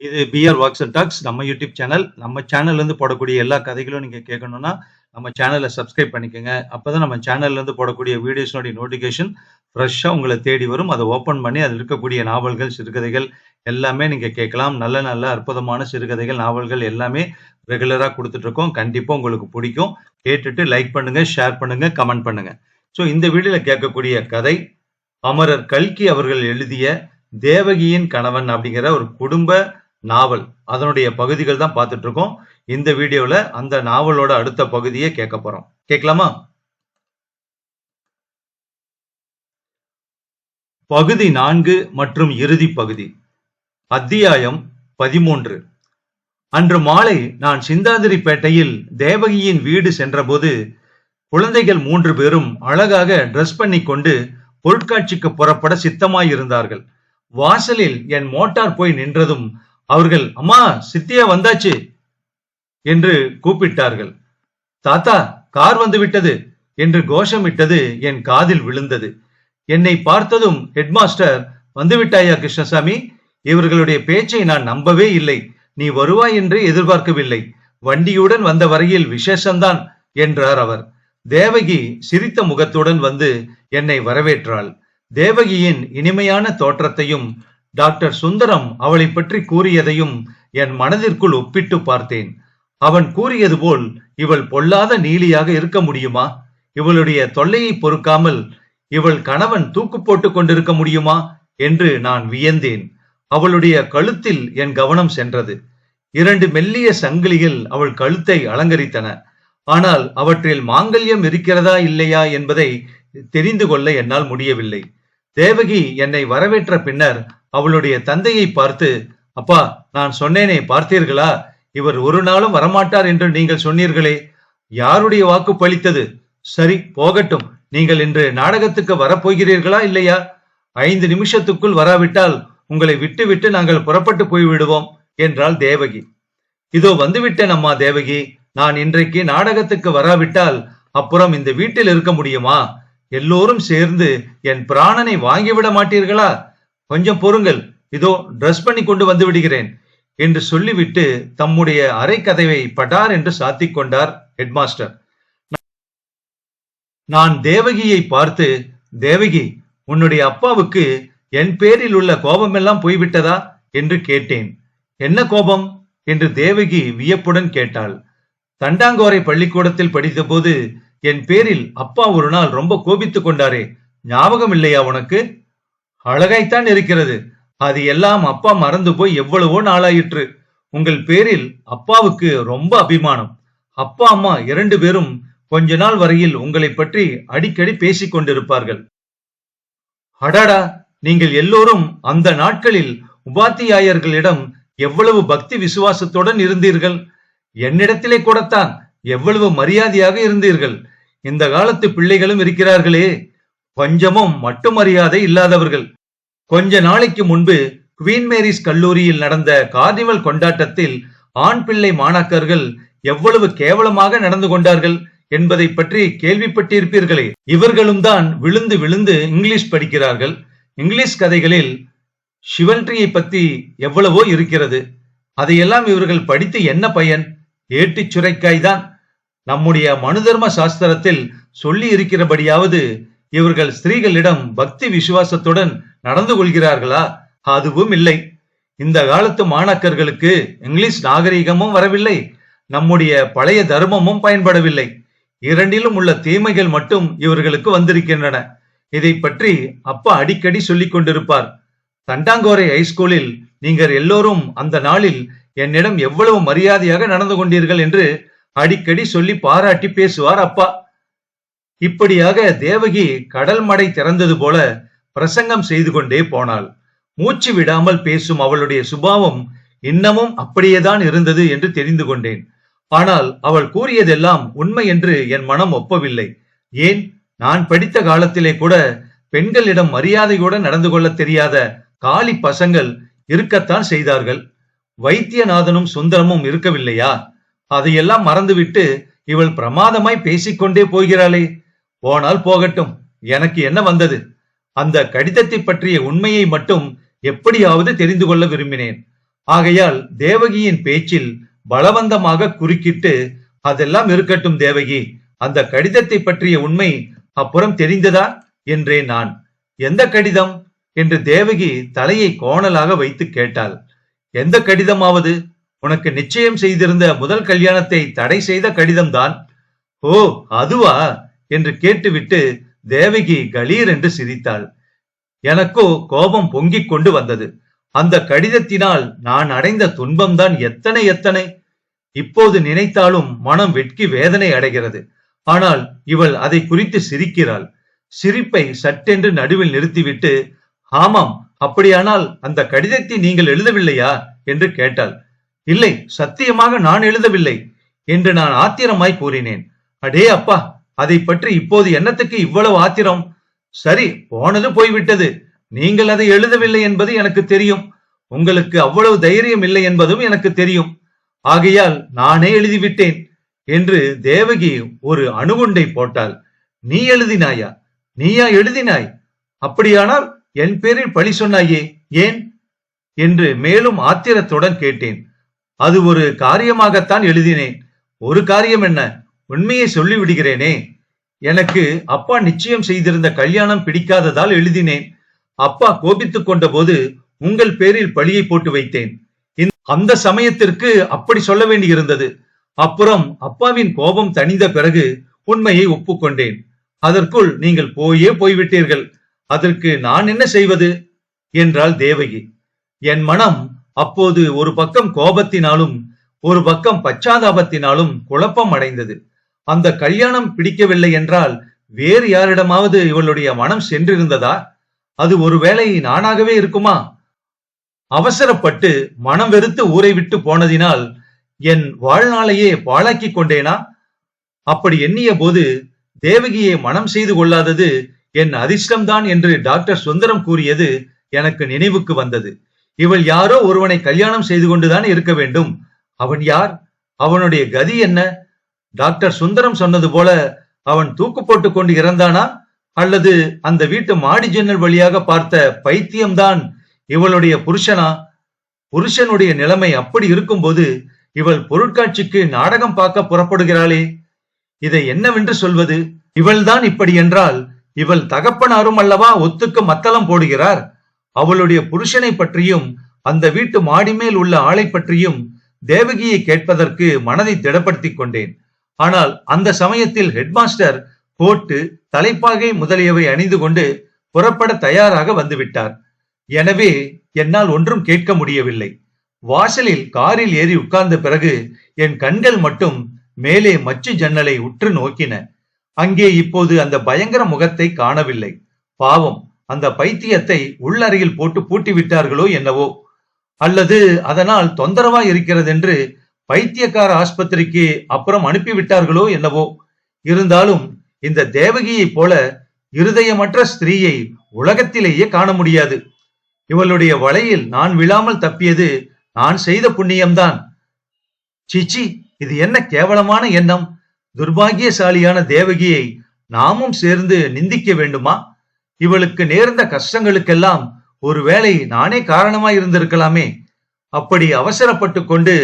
இது PR works and talks நம்ம YouTube channel. நம்ம சேனல்லேருந்து போடக்கூடிய எல்லா கதைகளும் நீங்கள் கேட்கணும்னா, நம்ம சேனலை சப்ஸ்கிரைப் பண்ணிக்கங்க. அப்பதான் நம்ம சேனல்லேருந்து போடக்கூடிய வீடியோஸ்னுடைய நோட்டிஃபிகேஷன் ஃப்ரெஷ்ஷாக உங்களை தேடி வரும். அதை ஓப்பன் பண்ணி அதில் இருக்கக்கூடிய நாவல்கள், சிறுகதைகள் எல்லாமே நீங்கள் கேட்கலாம். நல்ல நல்ல அற்புதமான சிறுகதைகள், நாவல்கள் எல்லாமே ரெகுலராக கொடுத்துட்ருக்கோம் கண்டிப்பாக உங்களுக்கு பிடிக்கும் கேட்டுட்டு லைக் பண்ணுங்கள் ஷேர் பண்ணுங்கள் கமெண்ட் பண்ணுங்கள் ஸோ இந்த வீடியோவில் கேட்கக்கூடிய கதை, அமரர் கல்கி அவர்கள் எழுதிய தேவகியின் கணவன் அப்படிங்கிற ஒரு குடும்ப நாவல். அதனுடைய பகுதிகள் தான் பார்த்துட்டு இருக்கோம். இந்த வீடியோல அந்த நாவலோட அடுத்த பகுதியை கேட்க போறோம். கேட்கலாமா? பகுதி நான்கு மற்றும் இறுதி பகுதி. அத்தியாயம் 13 அன்று மாலை நான் சிந்தாதிரிப்பேட்டையில் தேவகியின் வீடு சென்றபோது குழந்தைகள் மூன்று பேரும் அழகாக டிரஸ் பண்ணிக்கொண்டு பொருட்காட்சிக்கு புறப்பட சித்தமாயிருந்தார்கள். வாசலில் என் மோட்டார் போய் நின்றதும் அவர்கள் அம்மா சித்தியா வந்தாச்சு என்று கூப்பிட்டார்கள். தாத்தா கார் வந்து விட்டது என்று கோஷமிட்டது என் காதில் விழுந்தது. என்னை பார்த்ததும் ஹெட்மாஸ்டர் வந்துவிட்டாயா கிருஷ்ணசாமி இவர்களுடைய பேச்சை நான் நம்பவே இல்லை. நீ வருவாய் என்று எதிர்பார்க்கவில்லை. வண்டியுடன் வந்த வரையில் விசேஷம்தான் என்றார் அவர். தேவகி சிரித்த முகத்துடன் வந்து என்னை வரவேற்றாள். தேவகியின் இனிமையான தோற்றத்தையும் டாக்டர் சுந்தரம் அவளை பற்றி கூறியதையும் என் மனதிற்குள் ஒப்பிட்டு பார்த்தேன். அவன் கூறியது போல் இவள் பொல்லாத நீலியாக இருக்க முடியுமா? இவளுடைய தொல்லையை பொறுக்காமல் இவள் கணவன் தூக்கு போட்டுக் கொண்டிருக்க முடியுமா என்று நான் வியந்தேன். அவளுடைய கழுத்தில் என் கவனம் சென்றது. இரண்டு மெல்லிய சங்கிலிகள் அவள் கழுத்தை அலங்கரித்தன. ஆனால் அவற்றில் மாங்கல்யம் இருக்கிறதா இல்லையா என்பதை தெரிந்து கொள்ள என்னால் முடியவில்லை. தேவகி என்னை வரவேற்ற பின்னர் அவளுடைய தந்தையை பார்த்து அப்பா நான் சொன்னேனே பார்த்தீர்களா? இவர் ஒரு நாளும் வரமாட்டார் என்று நீங்கள் சொன்னீர்களே. யாருடைய வாக்கு பலித்தது சரி போகட்டும். நீங்கள் இன்று நாடகத்துக்கு வரப்போகிறீர்களா இல்லையா? ஐந்து நிமிஷத்துக்குள் வராவிட்டால் உங்களை விட்டுவிட்டு நாங்கள் புறப்பட்டு போய்விடுவோம் என்றாள் தேவகி. இதோ வந்துவிட்டேன் அம்மா தேவகி. நான் இன்றைக்கு நாடகத்துக்கு வராவிட்டால் அப்புறம் இந்த வீட்டில் இருக்க முடியுமா? எல்லோரும் சேர்ந்து என் பிராணனை வாங்கிவிட மாட்டீர்களா? கொஞ்சம் பொறுங்கள். இதோ டிரஸ் பண்ணி கொண்டு வந்து விடுகிறேன். என்று சொல்லிவிட்டு தம்முடைய அரை கதவை படார் என்று சாத்திக் கொண்டார் ஹெட்மாஸ்டர். நான் தேவகியை பார்த்து தேவகி உன்னுடைய அப்பாவுக்கு என் பேரில் உள்ள கோபமெல்லாம் போய்விட்டதா? என்று கேட்டேன். என்ன கோபம்? என்று தேவகி வியப்புடன் கேட்டாள். தண்டாங்கோரை பள்ளிக்கூடத்தில் படித்தபோது என் பேரில் அப்பா ஒரு நாள் ரொம்ப கோபித்துக் கொண்டாரே. ஞாபகம் இல்லையா உனக்கு? அழகாய்த்தான் இருக்கிறது. அது எல்லாம் அப்பா மறந்து போய் எவ்வளவோ நாளாயிற்று. உங்கள் பேரில் அப்பாவுக்கு ரொம்ப அபிமானம். அப்பா அம்மா இரண்டு பேரும் கொஞ்ச நாள் வரையில் உங்களை பற்றி அடிக்கடி பேசிக் கொண்டிருப்பார்கள். அடாடா நீங்கள் எல்லோரும் அந்த நாட்களில் உபாத்தியாயர்களிடம் எவ்வளவு பக்தி விசுவாசத்துடன் இருந்தீர்கள்? என்னிடத்திலே கூடத்தான் எவ்வளவு மரியாதையாக இருந்தீர்கள்? இந்த காலத்து பிள்ளைகளும் இருக்கிறார்களே. கொஞ்சமும் மட்டுமரியாதை இல்லாதவர்கள். கொஞ்ச நாளைக்கு முன்பு குவீன் மேரிஸ் கல்லூரியில் நடந்த கார்னிவல் கொண்டாட்டத்தில் ஆண் பிள்ளை மாணாக்கர்கள் எவ்வளவு கேவலமாக நடந்து கொண்டார்கள் என்பதை பற்றி கேள்விப்பட்டிருப்பீர்களே. இவர்களும் தான் விழுந்து விழுந்து இங்கிலீஷ் படிக்கிறார்கள். இங்கிலீஷ் கதைகளில் சிவன்ட்ரியை பத்தி எவ்வளவோ இருக்கிறது. அதையெல்லாம் இவர்கள் படித்து என்ன பயன்? ஏட்டுச் சுரைக்காய் தான். நம்முடைய மனுதர்ம சாஸ்திரத்தில் சொல்லி இருக்கிறபடியாவது இவர்கள் ஸ்திரீகளிடம் பக்தி விசுவாசத்துடன் நடந்து கொள்கிறார்களா? அதுவும் இல்லை. இந்த காலத்து மாணாக்கர்களுக்கு இங்கிலீஷ் நாகரிகமும் வரவில்லை. நம்முடைய பழைய தர்மமும் பயன்படவில்லை. இரண்டிலும் உள்ள தீமைகள் மட்டும் இவர்களுக்கு வந்திருக்கின்றன. இதை பற்றி அப்பா அடிக்கடி சொல்லிக் கொண்டிருப்பார். தண்டாங்கோரை ஹைஸ்கூலில் நீங்கள் எல்லோரும் அந்த நாளில் என்னிடம் எவ்வளவு மரியாதையாக நடந்து கொண்டீர்கள் என்று அடிக்கடி சொல்லி பாராட்டி பேசுவார் அப்பா. இப்படியாக தேவகி கடல் மடை திறந்தது போல பிரசங்கம் செய்து கொண்டே போனாள். மூச்சு விடாமல் பேசும் அவளுடைய சுபாவம் இன்னமும் அப்படியேதான் இருந்தது என்று தெரிந்து கொண்டேன். ஆனால் அவள் கூறியதெல்லாம் உண்மை என்று என் மனம் ஒப்பவில்லை. ஏன்? நான் படித்த காலத்திலே கூட பெண்களிடம் மரியாதையுடன் நடந்து கொள்ள தெரியாத காலி பசங்கள் இருக்கத்தான் செய்தார்கள். வைத்தியநாதனும் சுந்தரமும் இருக்கவில்லையா? அதையெல்லாம் மறந்துவிட்டு இவள் பிரமாதமாய் பேசிக்கொண்டே போகிறாளே. போனால் போகட்டும். எனக்கு என்ன வந்தது? அந்த கடிதத்தை பற்றிய உண்மையை மட்டும் எப்படியாவது தெரிந்து கொள்ள விரும்பினேன். ஆகையால் தேவகியின் பேச்சில் பலவந்தமாக குறுக்கிட்டு அதெல்லாம் இருக்கட்டும் தேவகி. அந்த கடிதத்தை பற்றிய உண்மை அப்புறம் தெரிந்ததா? என்றேன் நான். எந்த கடிதம்? என்று தேவகி தலையை கோணலாக வைத்து கேட்டாள். எந்த கடிதமாவது? உனக்கு நிச்சயம் செய்திருந்த முதல் கல்யாணத்தை தடை செய்த கடிதம்தான். ஓ அதுவா? என்று கேட்டுவிட்டு தேவகி கலீர் என்று சிரித்தாள். எனக்கோ கோபம் பொங்கிக் கொண்டு வந்தது. அந்த கடிதத்தினால் நான் அடைந்த துன்பம்தான் எத்தனை எத்தனை. இப்போது நினைத்தாலும் மனம் வெட்கி வேதனை அடைகிறது. ஆனால் இவள் அதை குறித்து சிரிக்கிறாள். சிரிப்பை சட்டென்று நடுவில் நிறுத்திவிட்டு ஆமாம் அப்படியானால் அந்த கடிதத்தை நீங்கள் எழுதவில்லையா? என்று கேட்டாள். இல்லை சத்தியமாக நான் எழுதவில்லை என்று நான் ஆத்திரமாய் கூறினேன். அடே அப்பா அதை பற்றி இப்போது என்னத்துக்கு இவ்வளவு ஆத்திரம்? சரி போனது போய்விட்டது. நீங்கள் அதை எழுதவில்லை என்பது எனக்கு தெரியும். உங்களுக்கு அவ்வளவு தைரியம் இல்லை என்பதும் எனக்கு தெரியும். ஆகையால் நானே எழுதிவிட்டேன் என்று தேவகி ஒரு அணுகுண்டை போட்டாள். நீ எழுதினாயா? நீயா எழுதினாய்? அப்படியானால் என் பேரில் பழி சொன்னாயே ஏன்? என்று மேலும் ஆத்திரத்துடன் கேட்டேன். அது ஒரு காரியமாகத்தான் எழுதினேன். ஒரு காரியம் என்ன? உண்மையை சொல்லிவிடுகிறேனே எனக்கு அப்பா நிச்சயம் செய்திருந்த கல்யாணம் பிடிக்காததால் எழுதினேன். அப்பா கோபித்துக் கொண்டபோது உங்கள் பேரில் பழியை போட்டு வைத்தேன். அந்த சமயத்திற்கு அப்படி சொல்ல வேண்டியிருந்தது. அப்புறம் அப்பாவின் கோபம் தணிந்த பிறகு உண்மையை ஒப்புக்கொண்டேன். அதற்குள் நீங்கள் போயே போய்விட்டீர்கள். அதற்கு நான் என்ன செய்வது? என்றாள் தேவகி. என் மனம் அப்போது ஒரு பக்கம் கோபத்தினாலும் ஒரு பக்கம் பச்சாதாபத்தினாலும் குழப்பம் அடைந்தது. அந்த கல்யாணம் பிடிக்கவில்லை என்றால் வேறு யாரிடமாவது இவளுடைய மனம் சென்றிருந்ததா? அது ஒருவேளை நானாகவே இருக்குமா? அவசரப்பட்டு மனம் வெறுத்து ஊரை விட்டு போனதினால் என் வாழ்நாளையே பாழாக்கிக் கொண்டேனா? அப்படி எண்ணிய போது தேவகியை மனம் செய்து கொள்ளாதது என் அதிர்ஷ்டம்தான் என்று டாக்டர் சுந்தரம் கூறியது எனக்கு நினைவுக்கு வந்தது. இவள் யாரோ ஒருவனை கல்யாணம் செய்து கொண்டுதான் இருக்க வேண்டும். அவன் யார்? அவனுடைய கதி என்ன? டாக்டர் சுந்தரம் சொன்னது போல அவன் தூக்கு போட்டு கொண்டு இறந்தானா? அல்லது அந்த வீட்டு மாடி ஜன்னல் வழியாக பார்த்த பைத்தியம்தான் இவளுடைய புருஷனா? புருஷனுடைய நிலைமை அப்படி இருக்கும்போது இவள் பொருட்காட்சிக்கு நாடகம் பார்க்க புறப்படுகிறாளே. இதை என்னவென்று சொல்வது? இவள்தான் இப்படி என்றால் இவள் தகப்பனாரும் அல்லவா ஒத்துக்கு மத்தளம் போடுகிறார்? அவளுடைய புருஷனை பற்றியும் அந்த வீட்டு மாடி மேல் உள்ள ஆளை பற்றியும் தேவகியை கேட்பதற்கு மனதை திடப்படுத்திக் கொண்டேன். ஆனால் அந்த சமயத்தில் ஹெட்மாஸ்டர் கோட்டு தலைப்பாகை முதலியவை அணிந்து கொண்டு புறப்பட தயாராக வந்துவிட்டார். எனவே என்னால் ஒன்றும் கேட்க முடியவில்லை. வாசலில் காரில் ஏறி உட்கார்ந்த பிறகு என் கண்கள் மட்டும் மேலே மச்சு ஜன்னலை உற்று நோக்கின. அங்கே இப்போது அந்த பயங்கர முகத்தை காணவில்லை. பாவம் அந்த பைத்தியத்தை உள்ளறையில் போட்டு பூட்டி விட்டார்களோ என்னவோ. அல்லது அதனால் தொந்தரவா இருக்கிறது என்று பைத்தியக்கார ஆஸ்பத்திரிக்கு அப்புறம் அனுப்பி விட்டார்களோ என்னவோ. இருந்தாலும் இந்த தேவகியைப் போல இருதயமற்ற ஸ்திரீயை உலகத்திலேயே காண முடியாது. இவளுடைய வலையில் நான் விழாமல் தப்பியது நான் செய்த புண்ணியம்தான். சிச்சி இது என்ன கேவலமான எண்ணம். துர்பாகியசாலியான தேவகியை நாமும் சேர்ந்து நிந்திக்க வேண்டுமா? இவளுக்கு நேர்ந்த கஷ்டங்களுக்கெல்லாம் ஒருவேளை நானே காரணமாய் இருந்திருக்கலாமே அப்படி அவசரப்பட்டு கொண்டு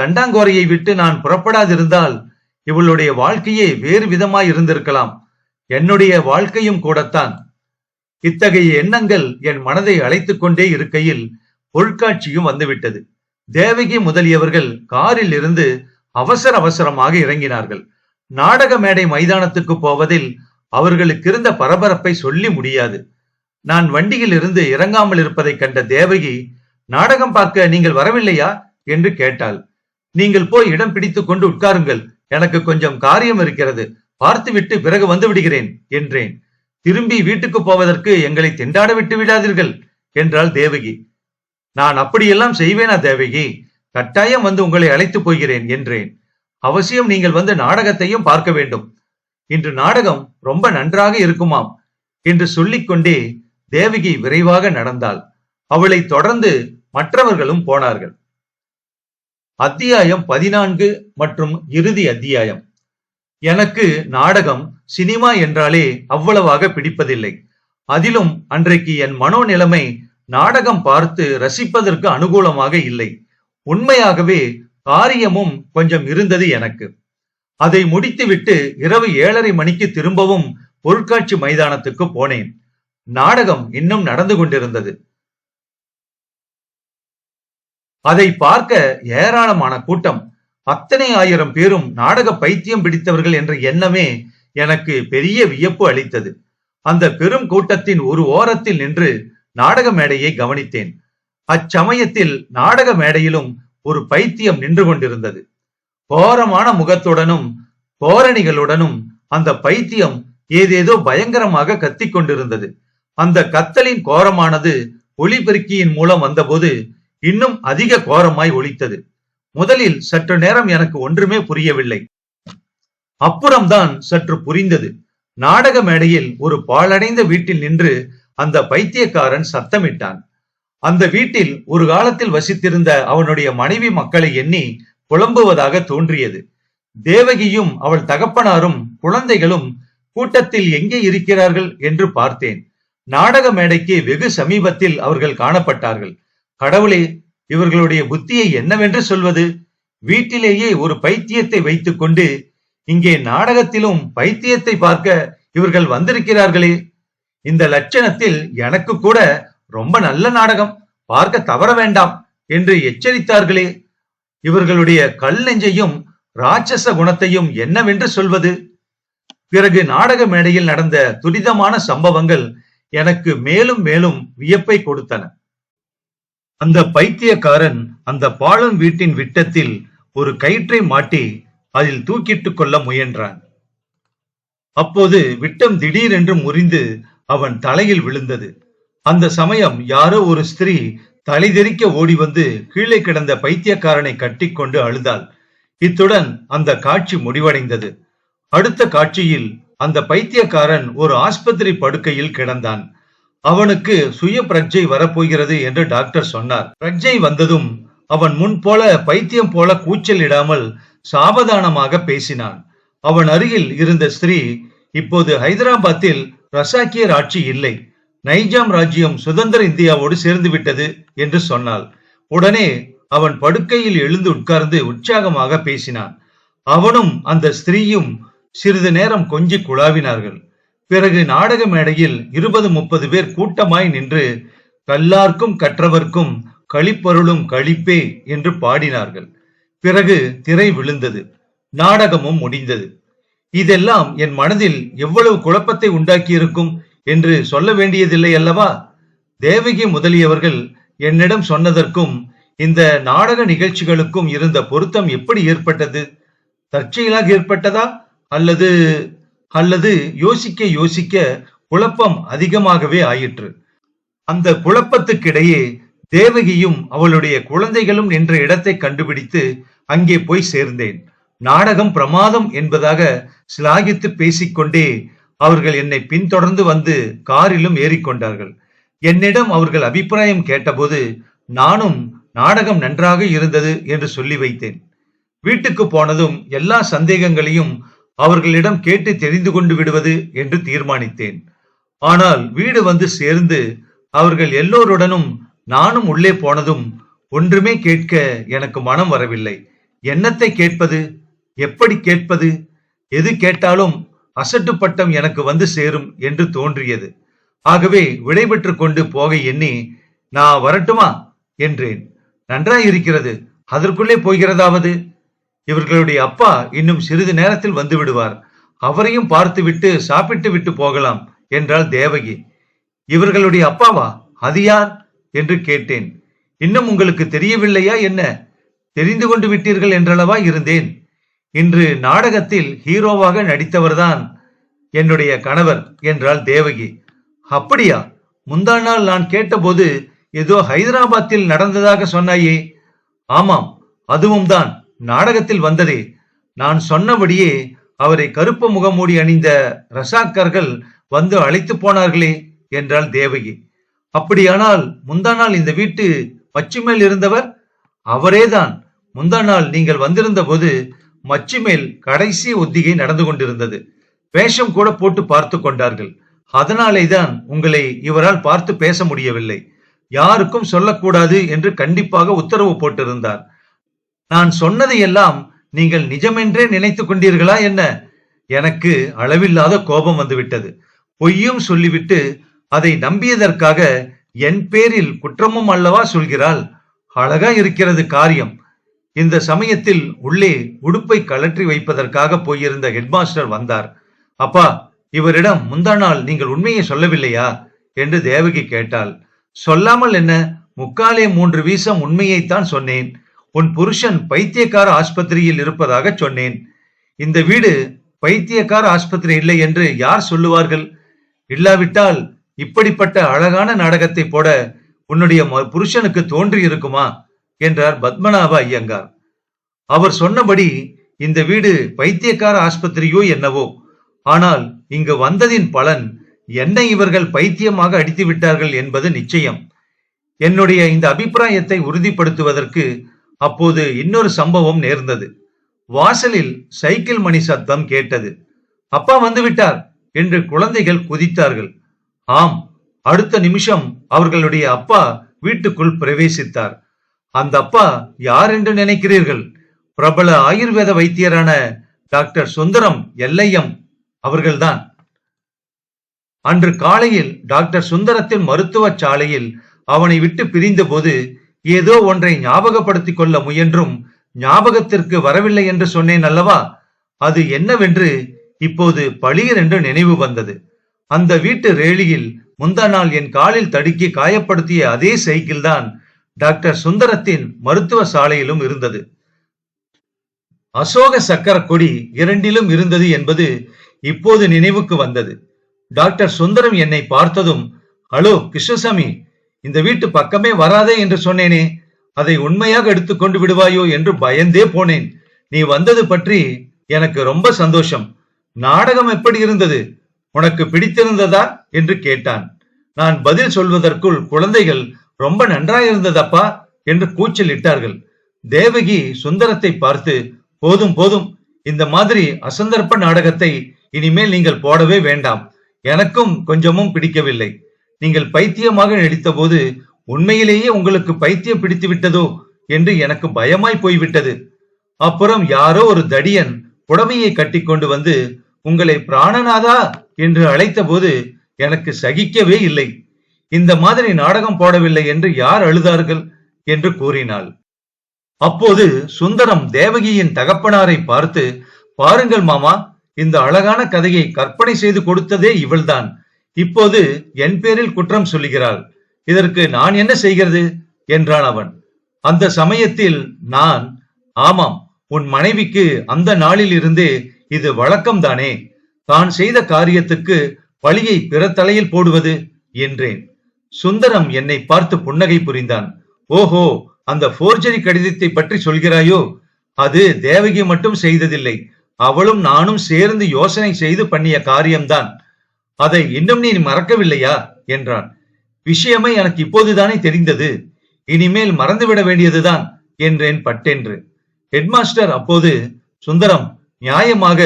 தண்டாங்கோரையை விட்டு நான் புறப்படாதிருந்தால் இவளுடைய வாழ்க்கையே வேறு விதமாய் இருந்திருக்கலாம். என்னுடைய வாழ்க்கையும் கூடத்தான். இத்தகைய எண்ணங்கள் என் மனதை அழைத்துக் கொண்டே இருக்கையில் பொருட்காட்சியும் வந்துவிட்டது. தேவகி முதலியவர்கள் காரில் இருந்து அவசர அவசரமாக இறங்கினார்கள். நாடக மேடை மைதானத்துக்கு போவதில் அவர்களுக்கு இருந்த பரபரப்பை சொல்லி முடியாது. நான் வண்டியில் இருந்து இறங்காமல் இருப்பதை கண்ட தேவகி நாடகம் பார்க்க நீங்கள் வரவில்லையா? என்று கேட்டாள். நீங்கள் போய் இடம் பிடித்துக் கொண்டு உட்காருங்கள். எனக்கு கொஞ்சம் காரியம் இருக்கிறது. பார்த்துவிட்டு பிறகு வந்து விடுகிறேன் என்றேன். திரும்பி வீட்டுக்கு போவதற்கு எங்களை திண்டாட விட்டு விடாதீர்கள் என்றாள் தேவகி. நான் அப்படியெல்லாம் செய்வேனா தேவகி? கட்டாயம் வந்து உங்களை அழைத்து போகிறேன் என்றேன். அவசியம் நீங்கள் வந்து நாடகத்தையும் பார்க்க வேண்டும். இன்று நாடகம் ரொம்ப நன்றாக இருக்குமாம் என்று சொல்லிக்கொண்டே தேவகி விரைவாக நடந்தாள். அவளை தொடர்ந்து மற்றவர்களும் போனார்கள். அத்தியாயம் பதினான்கு மற்றும் இறுதி அத்தியாயம். எனக்கு நாடகம் சினிமா என்றாலே அவ்வளவாக பிடிப்பதில்லை. அதிலும் அன்றைக்கு என் மனோநிலைமை நாடகம் பார்த்து ரசிப்பதற்கு அனுகூலமாக இல்லை. உண்மையாகவே காரியமும் கொஞ்சம் இருந்தது எனக்கு. அதை முடித்துவிட்டு இரவு ஏழரை மணிக்கு திரும்பவும் பொருட்காட்சி மைதானத்துக்கு போனேன். நாடகம் இன்னும் நடந்து கொண்டிருந்தது. அதை பார்க்க ஏராளமான கூட்டம். அத்தனை ஆயிரம் பேரும் நாடக பைத்தியம் பிடித்தவர்கள் என்ற எண்ணமே எனக்கு பெரிய வியப்பு அளித்தது. அந்த பெரும் கூட்டத்தின் ஒரு ஓரத்தில் நின்று நாடக மேடையை கவனித்தேன். அச்சமயத்தில் நாடக மேடையிலும் ஒரு பைத்தியம் நின்று கொண்டிருந்தது. கோரமான முகத்துடனும் கோரணிகளுடனும் அந்த பைத்தியம் ஏதேதோ பயங்கரமாக கத்திக் கொண்டிருந்தது. அந்த கத்தலின் கோரமானது ஒளிபெருக்கியின் மூலம் வந்தபோது இன்னும் அதிக கோரமாய் ஒலித்தது. முதலில் சற்று நேரம் எனக்கு ஒன்றுமே புரியவில்லை. அப்புறம்தான் சற்று புரிந்தது. நாடக மேடையில் ஒரு பாழடைந்த வீட்டில் நின்று அந்த பைத்தியக்காரன் சத்தமிட்டான். அந்த வீட்டில் ஒரு காலத்தில் வசித்திருந்த அவனுடைய மனைவி மக்களை எண்ணி புலம்புவதாக தோன்றியது. தேவகியும் அவள் தகப்பனாரும் குழந்தைகளும் கூட்டத்தில் எங்கே இருக்கிறார்கள் என்று பார்த்தேன். நாடக மேடைக்கு வெகு சமீபத்தில் அவர்கள் காணப்பட்டார்கள். கடவுளே இவர்களுடைய புத்தியை என்னவென்று சொல்வது? வீட்டிலேயே ஒரு பைத்தியத்தை வைத்துக்கொண்டு இங்கே நாடகத்திலும் பைத்தியத்தை பார்க்க இவர்கள் வந்திருக்கிறார்களே. இந்த லட்சணத்தில் எனக்கு கூட ரொம்ப நல்ல நாடகம். பார்க்க தவற வேண்டாம் என்று எச்சரித்தார்களே. இவர்களுடைய கல் நெஞ்சையும் ராட்சச குணத்தையும் என்னவென்று சொல்வது? பிறகு நாடக மேடையில் நடந்த துரிதமான சம்பவங்கள் எனக்கு மேலும் மேலும் வியப்பை கொடுத்தன. அந்த பைத்தியக்காரன் அந்த பாலம் வீட்டின் விட்டத்தில் ஒரு கயிற்றை மாட்டி அதில் தூக்கிட்டுக் கொள்ள முயன்றான். அப்போது விட்டம் திடீரென்று முறிந்து அவன் தலையில் விழுந்தது. அந்த சமயம் யாரோ ஒரு ஸ்திரீ தலைதெறிக்க ஓடி வந்து கீழே கிடந்த பைத்தியக்காரனை கட்டிக்கொண்டு அழுதாள். இத்துடன் அந்த காட்சி முடிவடைந்தது. அடுத்த காட்சியில் அந்த பைத்தியக்காரன் ஒரு ஆஸ்பத்திரி படுக்கையில் கிடந்தான். அவனுக்கு சுய பிரஜை வரப்போகிறது என்று டாக்டர் சொன்னார். பிரஜை வந்ததும் அவன் முன் போல பைத்தியம் போல கூச்சல் இடாமல் சாவதானமாக பேசினான். அவன் அருகில் இருந்த ஸ்திரீ இப்போது ஹைதராபாத்தில் ரசாக்கியர் ஆட்சி இல்லை. நைஜாம் ராஜ்யம் சுதந்திர இந்தியாவோடு சேர்ந்து விட்டது என்று சொன்னாள். உடனே அவன் படுக்கையில் எழுந்து உட்கார்ந்து உற்சாகமாக பேசினான். அவனும் அந்த ஸ்திரீயும் சிறிது நேரம் கொஞ்சி குழாவினார்கள். பிறகு நாடக மேடையில் இருபது முப்பது பேர் கூட்டமாய் நின்று கல்லார்க்கும் கற்றவர்க்கும் களிப்பொருளும் கழிப்பே என்று பாடினார்கள். பிறகு திரை விழுந்தது. நாடகமும் முடிந்தது. இதெல்லாம் என் மனதில் எவ்வளவு குழப்பத்தை உண்டாக்கியிருக்கும் என்று சொல்ல வேண்டியதில்லை அல்லவா? தேவகி முதலியவர்கள் என்னிடம் சொன்னதற்கும் இந்த நாடக நிகழ்ச்சிகளுக்கும் இருந்த பொருத்தம் எப்படி ஏற்பட்டது? தற்செயலாக ஏற்பட்டதா? அல்லது அல்லது யோசிக்க யோசிக்க குழப்பம் அதிகமாகவே ஆயிற்று. அந்த குழப்பத்துக்கிடையே தேவகியும் அவளுடைய குழந்தைகளும் நின்ற இடத்தை கண்டுபிடித்து அங்கே போய் சேர்ந்தேன். நாடகம் பிரமாதம் என்பதாக சிலாகித்து பேசிக்கொண்டே அவர்கள் என்னை பின்தொடர்ந்து வந்து காரிலும் ஏறிக்கொண்டார்கள். என்னிடம் அவர்கள் அபிப்பிராயம் கேட்டபோது நானும் நாடகம் நன்றாக இருந்தது என்று சொல்லி வைத்தேன். வீட்டுக்கு போனதும் எல்லா சந்தேகங்களையும் அவர்களிடம் கேட்டு தெரிந்து கொண்டு விடுவது என்று தீர்மானித்தேன். ஆனால் வீடு வந்து சேர்ந்து அவர்கள் எல்லோருடனும் நானும் உள்ளே போனதும் ஒன்றுமே கேட்க எனக்கு மனம் வரவில்லை. என்னத்தை கேட்பது? எப்படி கேட்பது? எது கேட்டாலும் அசட்டு பட்டம் எனக்கு வந்து சேரும் என்று தோன்றியது. ஆகவே விடைபெற்று கொண்டு போக எண்ணி நான் வரட்டுமா? என்றேன். நன்றாயிருக்கிறது. அதற்குள்ளே போகிறதாவது? இவர்களுடைய அப்பா இன்னும் சிறிது நேரத்தில் வந்து விடுவார். அவரையும் பார்த்துவிட்டு சாப்பிட்டு விட்டு போகலாம் என்றாள் தேவகி. இவர்களுடைய அப்பாவா? அது யார்? என்று கேட்டேன். இன்னும் உங்களுக்கு தெரியவில்லையா என்ன? தெரிந்து கொண்டு விட்டீர்கள் என்றளவா இருந்தேன். இன்று நாடகத்தில் ஹீரோவாக நடித்தவர்தான் என்னுடைய கணவர் என்றாள் தேவகி. அப்படியா? முந்தா நாள் நான் கேட்டபோது ஏதோ ஹைதராபாத்தில் நடந்ததாக சொன்னாயே. ஆமாம் அதுவும் தான். நாடகத்தில் வந்ததே. நான் சொன்னபடியே அவரை கருப்பு முகமூடி அணிந்த ரசாக்கர்கள் வந்து அழைத்து போனார்களே என்றாள் தேவகி. அப்படியானால் முந்தா நாள் இந்த வீட்டு மச்சு மேல் இருந்தவர்? அவரேதான். முந்தா நாள் நீங்கள் வந்திருந்த போது மச்சு மேல் கடைசி ஒத்திகை நடந்து கொண்டிருந்தது. வேஷம் கூட போட்டு பார்த்து கொண்டார்கள். அதனாலே தான் உங்களை இவரால் பார்த்து பேச முடியவில்லை. யாருக்கும் சொல்லக்கூடாது என்று கண்டிப்பாக உத்தரவு போட்டிருந்தார். நான் சொன்னதையெல்லாம் நீங்கள் நிஜமென்றே நினைத்துக் கொண்டீர்களா என்ன? எனக்கு அளவில்லாத கோபம் வந்துவிட்டது. பொய்யும் சொல்லிவிட்டு அதை நம்பியதற்காக என் பேரில் குற்றமும் அல்லவா சொல்கிறாள்? அழகா இருக்கிறது காரியம். இந்த சமயத்தில் உள்ளே உடுப்பை கழற்றி வைப்பதற்காக போயிருந்த ஹெட்மாஸ்டர் வந்தார். அப்பா இவரிடம் முந்தா நாள் நீங்கள் உண்மையை சொல்லவில்லையா? என்று தேவகி கேட்டாள். சொல்லாமல் என்ன? முக்காலே மூன்று வீசம் உண்மையைத்தான் சொன்னேன். உன் புருஷன் பைத்தியக்கார ஆஸ்பத்திரியில் இருப்பதாக சொன்னேன். இந்த வீடு பைத்தியக்கார ஆஸ்பத்திரி இல்லை என்று யார் சொல்லுவார்கள்? இல்லாவிட்டால் இப்படிப்பட்ட அழகான நாடகத்தை போட உன்னுடைய ம- புருஷனுக்கு தோன்றி இருக்குமா? என்றார் பத்மநாப ஐயங்கார். அவர் சொன்னபடி இந்த வீடு பைத்தியக்கார ஆஸ்பத்திரியோ என்னவோ. ஆனால் இங்கு வந்ததின் பலன் என்னை இவர்கள் பைத்தியமாக அடித்து விட்டார்கள் என்பது நிச்சயம். என்னுடைய இந்த அபிப்பிராயத்தை உறுதிப்படுத்துவதற்கு அப்போது இன்னொரு சம்பவம் நேர்ந்தது. வாசலில் சைக்கிள் மணி சத்தம் கேட்டது. அப்பா வந்து விட்டார் என்று குழந்தைகள் குதித்தார்கள். ஆம். அடுத்த நிமிஷம் அவர்களுடைய அப்பா வீட்டுக்குள் பிரவேசித்தார். அந்த அப்பா யார் என்று நினைக்கிறீர்கள்? பிரபல ஆயுர்வேத வைத்தியரான டாக்டர் சுந்தரம் எல்லையம் அவர்கள்தான். அன்று காலையில் டாக்டர் சுந்தரத்தின் மருத்துவ சாலையில் அவனை விட்டு பிரிந்தபோது ஏதோ ஒன்றை ஞாபகப்படுத்திக் கொள்ள முயன்றும் ஞாபகத்திற்கு வரவில்லை என்று சொன்னேன் அல்லவா? அது என்னவென்று இப்போது பளியர் என்று நினைவு வந்தது. அந்த வீட்டு ரேலியில் முந்தா நாள் என் காலில் தடுக்கி காயப்படுத்திய அதே சைக்கிள் தான் டாக்டர் சுந்தரத்தின் மருத்துவ சாலையிலும் இருந்தது. அசோக சக்கர கொடி இரண்டிலும் இருந்தது என்பது இப்போது நினைவுக்கு வந்தது. டாக்டர் சுந்தரம் என்னை பார்த்ததும் ஹலோ கிருஷ்ணசாமி இந்த வீட்டு பக்கமே வராதே என்று சொன்னேனே அதை உண்மையாக எடுத்துக்கொண்டு விடுவாயோ என்று பயந்தே போனேன். நீ வந்தது பற்றி எனக்கு ரொம்ப சந்தோஷம். நாடகம் எப்படி இருந்தது? உனக்கு பிடித்திருந்ததா? என்று கேட்டான். நான் பதில் சொல்வதற்குள் குழந்தைகள் ரொம்ப நன்றாயிருந்ததப்பா? என்று கூச்சல் இட்டார்கள். தேவகி சுந்தரத்தை பார்த்து போதும் போதும். இந்த மாதிரி அசந்தர்ப்ப நாடகத்தை இனிமேல் நீங்கள் போடவே வேண்டாம். எனக்கும் கொஞ்சமும் பிடிக்கவில்லை. நீங்கள் பைத்தியமாக நடித்தபோது உண்மையிலேயே உங்களுக்கு பைத்தியம் பிடித்து விட்டதோ என்று எனக்கு பயமாய் போய்விட்டது. அப்புறம் யாரோ ஒரு தடியன் புடவையை கட்டிக்கொண்டு வந்து உங்களை பிராணநாதா என்று அழைத்தபோது எனக்கு சகிக்கவே இல்லை. இந்த மாதிரி நாடகம் போடவில்லை என்று யார் அழுதார்கள் என்று கூறினாள். அப்போது சுந்தரம் தேவகியின் தகப்பனாரை பார்த்து பாருங்கள் மாமா இந்த அழகான கதையை கற்பனை செய்து கொடுத்ததே இவள்தான். இப்போது என் பேரில் குற்றம் சொல்லுகிறாள். இதற்கு நான் என்ன செய்கிறது? என்றான் அவன். அந்த சமயத்தில் நான் ஆமாம் உன் மனைவிக்கு அந்த நாளில் இருந்தே இது வழக்கம்தானே தான்? செய்த காரியத்துக்கு பழியை பிற தலையில் போடுவது? என்றேன். சுந்தரம் என்னை பார்த்து புன்னகை புரிந்தான். ஓஹோ அந்த போர்ஜரி கடிதத்தை பற்றி சொல்கிறாயோ? அது தேவகி மட்டும் செய்ததில்லை. அவளும் நானும் சேர்ந்து யோசனை செய்து பண்ணிய காரியம்தான். அதை இன்னும் நீ மறக்கவில்லையா? என்றான். விஷயமே எனக்கு இப்போதுதானே தெரிந்தது. இனிமேல் மறந்துவிட வேண்டியதுதான் என்றேன் பட்டென்று. ஹெட்மாஸ்டர் அப்போது சுந்தரம் நியாயமாக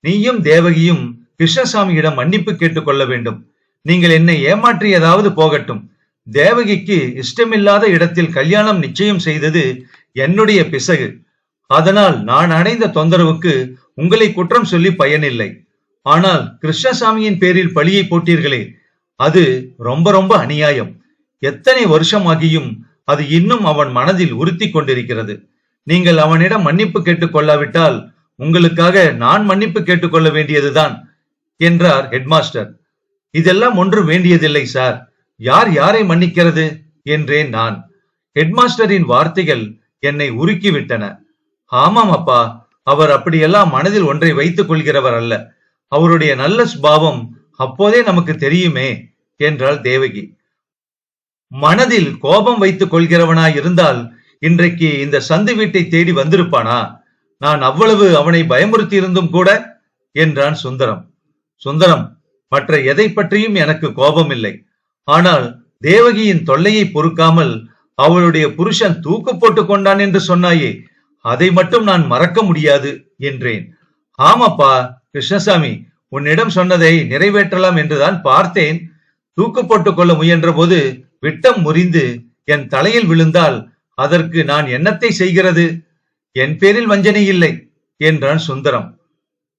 நீயும் தேவகியும் கிருஷ்ணசாமியிடம் மன்னிப்பு கேட்டுக்கொள்ள வேண்டும். நீங்கள் என்னை ஏமாற்றியதாவது போகட்டும். தேவகிக்கு இஷ்டமில்லாத இடத்தில் கல்யாணம் நிச்சயம் செய்தது என்னுடைய பிசகு. அதனால் நான் அடைந்த தொந்தரவுக்கு உங்களை குற்றம் சொல்லி பயனில்லை. ஆனால் கிருஷ்ணசாமியின் பேரில் பழியை போட்டீர்களே அது ரொம்ப ரொம்ப அநியாயம். எத்தனை வருஷமாகியும் அது இன்னும் அவன் மனதில் உறுத்தி கொண்டிருக்கிறது. நீங்கள் அவனிடம் மன்னிப்பு கேட்டுக் கொள்ளாவிட்டால் உங்களுக்காக நான் மன்னிப்பு கேட்டுக்கொள்ள வேண்டியதுதான் என்றார் ஹெட்மாஸ்டர். இதெல்லாம் ஒன்றும் வேண்டியதில்லை சார். யார் யாரை மன்னிக்கிறது? என்றேன் நான். ஹெட்மாஸ்டரின் வார்த்தைகள் என்னை உருக்கிவிட்டன. ஆமாம் அப்பா அவர் அப்படியெல்லாம் மனதில் ஒன்றை வைத்துக் கொள்கிறவர் அல்ல. அவருடைய நல்ல சுபாவம் அப்போதே நமக்கு தெரியுமே என்றாள் தேவகி. மனதில் கோபம் வைத்துக் கொள்கிறவனா இருந்தால் இன்றைக்கு இந்த சந்து வீட்டை தேடி வந்திருப்பானா? நான் அவ்வளவு அவனை பயமுறுத்தி இருந்தும் கூட என்றான் சுந்தரம். சுந்தரம் மற்ற எதை பற்றியும் எனக்கு கோபம் இல்லை ஆனால் தேவகியின் தொல்லையை பொறுக்காமல் அவளுடைய புருஷன் தூக்கு போட்டுக் கொண்டான் என்று சொன்னாயே அதை மட்டும் நான் மறக்க முடியாது என்றேன். ஆமாப்பா கிருஷ்ணசாமி உன்னிடம் சொன்னதை நிறைவேற்றலாம் என்றுதான் பார்த்தேன். தூக்கு போட்டுக் கொள்ள முயன்ற போது விட்டம் முறிந்து என் தலையில் விழுந்தால் அதற்கு நான் என்னத்தை செய்கிறது? என் பேரில் வஞ்சனை இல்லை என்றான் சுந்தரம்.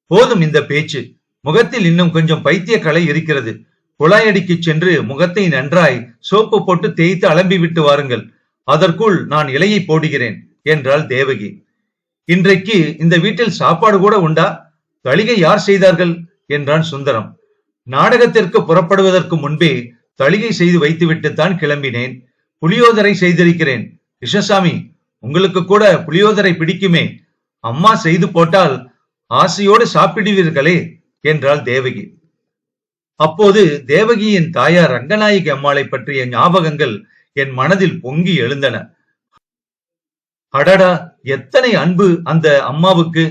போதும் இந்த பேச்சு. முகத்தில் இன்னும் கொஞ்சம் பைத்திய கலை இருக்கிறது. குழாயடிக்கு சென்று முகத்தை நன்றாய் சோப்பு போட்டு தேய்த்து அலம்பி விட்டு வாருங்கள். அதற்குள் நான் இலையை போடுகிறேன் என்றாள் தேவகி. இன்றைக்கு இந்த வீட்டில் சாப்பாடு கூட உண்டா? தளிகை யார் செய்தார்கள்? என்றான் சுந்தரம். நாடகத்திற்கு புறப்படுவதற்கு முன்பே தளிகை செய்து வைத்துவிட்டுத்தான் கிளம்பினேன். புளியோதரை செய்திருக்கிறேன். கிருஷ்ணசாமி உங்களுக்கு கூட புளியோதரை பிடிக்குமே. அம்மா செய்து போட்டால் ஆசையோடு சாப்பிடுவீர்களே என்றாள் தேவகி. அப்போது தேவகியின் தாயார் ரங்கநாயகி அம்மாளை பற்றிய ஞாபகங்கள் என் மனதில் பொங்கி எழுந்தன. அடடா எத்தனை அன்பு அந்த அம்மாவுக்கு!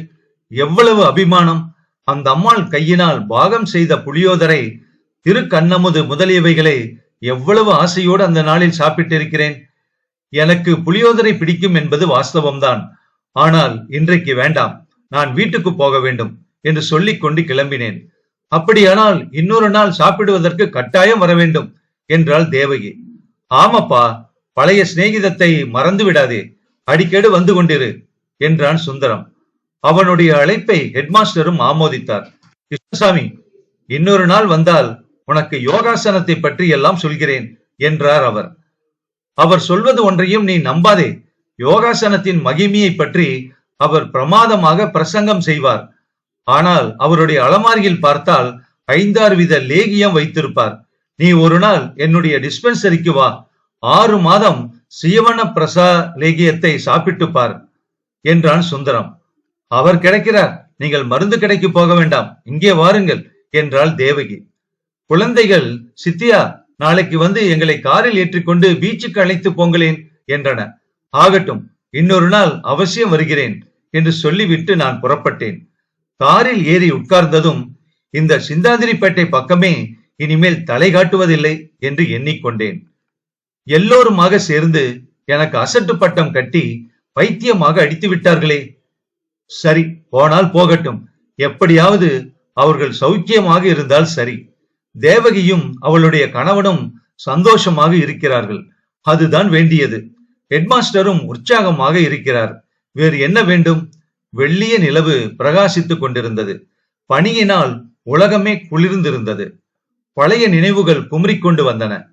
எவ்வளவு அபிமானம். அந்த அம்மாள் கையினால் பாகம் செய்த புளியோதரை திருக்கண்ணமுது முதலியவைகளை எவ்வளவு ஆசையோடு அந்த நாளில் சாப்பிட்டிருக்கிறேன். எனக்கு புளியோதரை பிடிக்கும் என்பது வாஸ்தவம்தான். ஆனால் இன்றைக்கு வேண்டாம் நான் வீட்டுக்கு போக வேண்டும் என்று சொல்லிக் கொண்டு கிளம்பினேன். அப்படியானால் இன்னொரு நாள் சாப்பிடுவதற்கு கட்டாயம் வர வேண்டும் என்றாள் தேவகி. ஆமப்பா பழைய சிநேகிதத்தை மறந்து விடாதே அடிக்கடி வந்து கொண்டிரு என்றான் சுந்தரம். அவனுடைய அழைப்பை ஹெட்மாஸ்டரும் ஆமோதித்தார். கிருஷ்ணசாமி இன்னொரு நாள் வந்தால் உனக்கு யோகாசனத்தை பற்றி எல்லாம் சொல்கிறேன் என்றார் அவர். அவர் சொல்வது ஒன்றையும் நீ நம்பாதே. யோகாசனத்தின் மகிமையை பற்றி அவர் பிரமாதமாக பிரசங்கம் செய்வார். ஆனால் அவருடைய அலமாரியில் பார்த்தால் ஐந்தாறு வித லேகியம் வைத்திருப்பார். நீ ஒரு நாள் என்னுடைய டிஸ்பென்சரிக்கு வா. ஆறு மாதம் சியவன பிரசா லேகியத்தை சாப்பிட்டு பார் என்றான் சுந்தரம். அவர் கிடைக்கிறார். நீங்கள் மருந்து கடைக்கு போக வேண்டாம். இங்கே வாருங்கள் என்றாள் தேவகி. குழந்தைகள் சித்தியா நாளைக்கு வந்து எங்களை காரில் ஏற்றிக்கொண்டு பீச்சுக்கு அழைத்து போங்களேன் என்றன ஆகட்டும் இன்னொரு நாள் அவசியம் வருகிறேன் என்று சொல்லிவிட்டு நான் புறப்பட்டேன். காரில் ஏறி உட்கார்ந்ததும் இந்த சிந்தாதிரிப்பேட்டை பக்கமே இனிமேல் தலை காட்டுவதில்லை என்று எண்ணிக்கொண்டேன். எல்லோருமாக சேர்ந்து எனக்கு அசட்டு பட்டம் கட்டி பைத்தியமாக அடித்து விட்டார்களே சரி போனால் போகட்டும். எப்படியாவது அவர்கள் சௌக்கியமாக இருந்தால் சரி. தேவகியும் அவளுடைய கணவனும் சந்தோஷமாக இருக்கிறார்கள். அதுதான் வேண்டியது. ஹெட்மாஸ்டரும் உற்சாகமாக இருக்கிறார். வேறு என்ன வேண்டும்? வெள்ளிய நிலவு பிரகாசித்துக் கொண்டிருந்தது. பனியினால் உலகமே குளிர்ந்திருந்தது. பழைய நினைவுகள் குமரிக்கொண்டு வந்தன.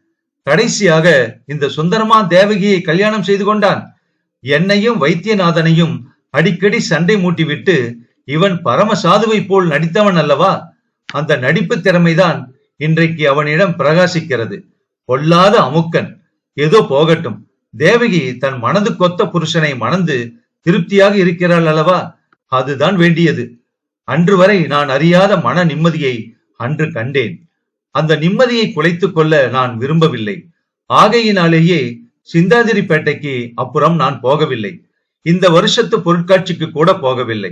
கடைசியாக இந்த சுந்தரமா தேவகியை கல்யாணம் செய்து கொண்டான். என்னையும் வைத்தியநாதனையும் அடிக்கடி சண்டை மூட்டிவிட்டு இவன் பரம சாதுவை போல் நடித்தவன் அல்லவா? அந்த நடிப்பு திறமைதான் இன்றைக்கு அவனிடம் பிரகாசிக்கிறது. பொல்லாத அமுக்கன். ஏதோ போகட்டும். தேவகி தன் மனது கொத்த புருஷனை மணந்து திருப்தியாக இருக்கிறாள் அல்லவா? அதுதான் வேண்டியது. அன்று வரை நான் அறியாத மன நிம்மதியை அன்று கண்டேன். அந்த நிம்மதியை குலைத்துக் கொள்ள நான் விரும்பவில்லை. ஆகையினாலேயே சிந்தாதிரிப்பேட்டைக்கு அப்புறம் நான் போகவில்லை. இந்த வருஷத்து பொருட்காட்சிக்கு கூட போகவில்லை.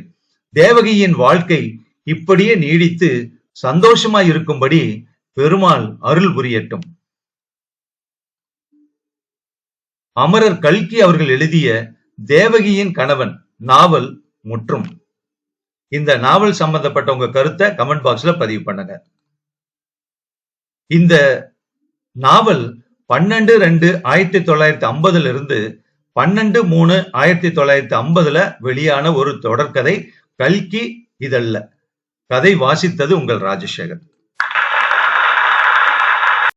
தேவகியின் வாழ்க்கை இப்படியே நீடித்து சந்தோஷமாய் இருக்கும்படி பெருமாள் அருள் புரியட்டும். அமரர் கல்கி அவர்கள் எழுதிய தேவகியின் கணவன் நாவல் முற்றும். இந்த நாவல் சம்பந்தப்பட்ட உங்க கருத்தை கமெண்ட் பாக்ஸ்ல பதிவு பண்ணுங்க. இந்த நாவல் பன்னெண்டு ரெண்டு ஆயிரத்தி தொள்ளாயிரத்தி ஐம்பதுல இருந்து பன்னெண்டு மூணு ஆயிரத்தி தொள்ளாயிரத்தி ஐம்பதுல வெளியான ஒரு தொடர்கதை கல்கி இதழ்ல. கதை வாசித்தது உங்கள் ராஜசேகர்.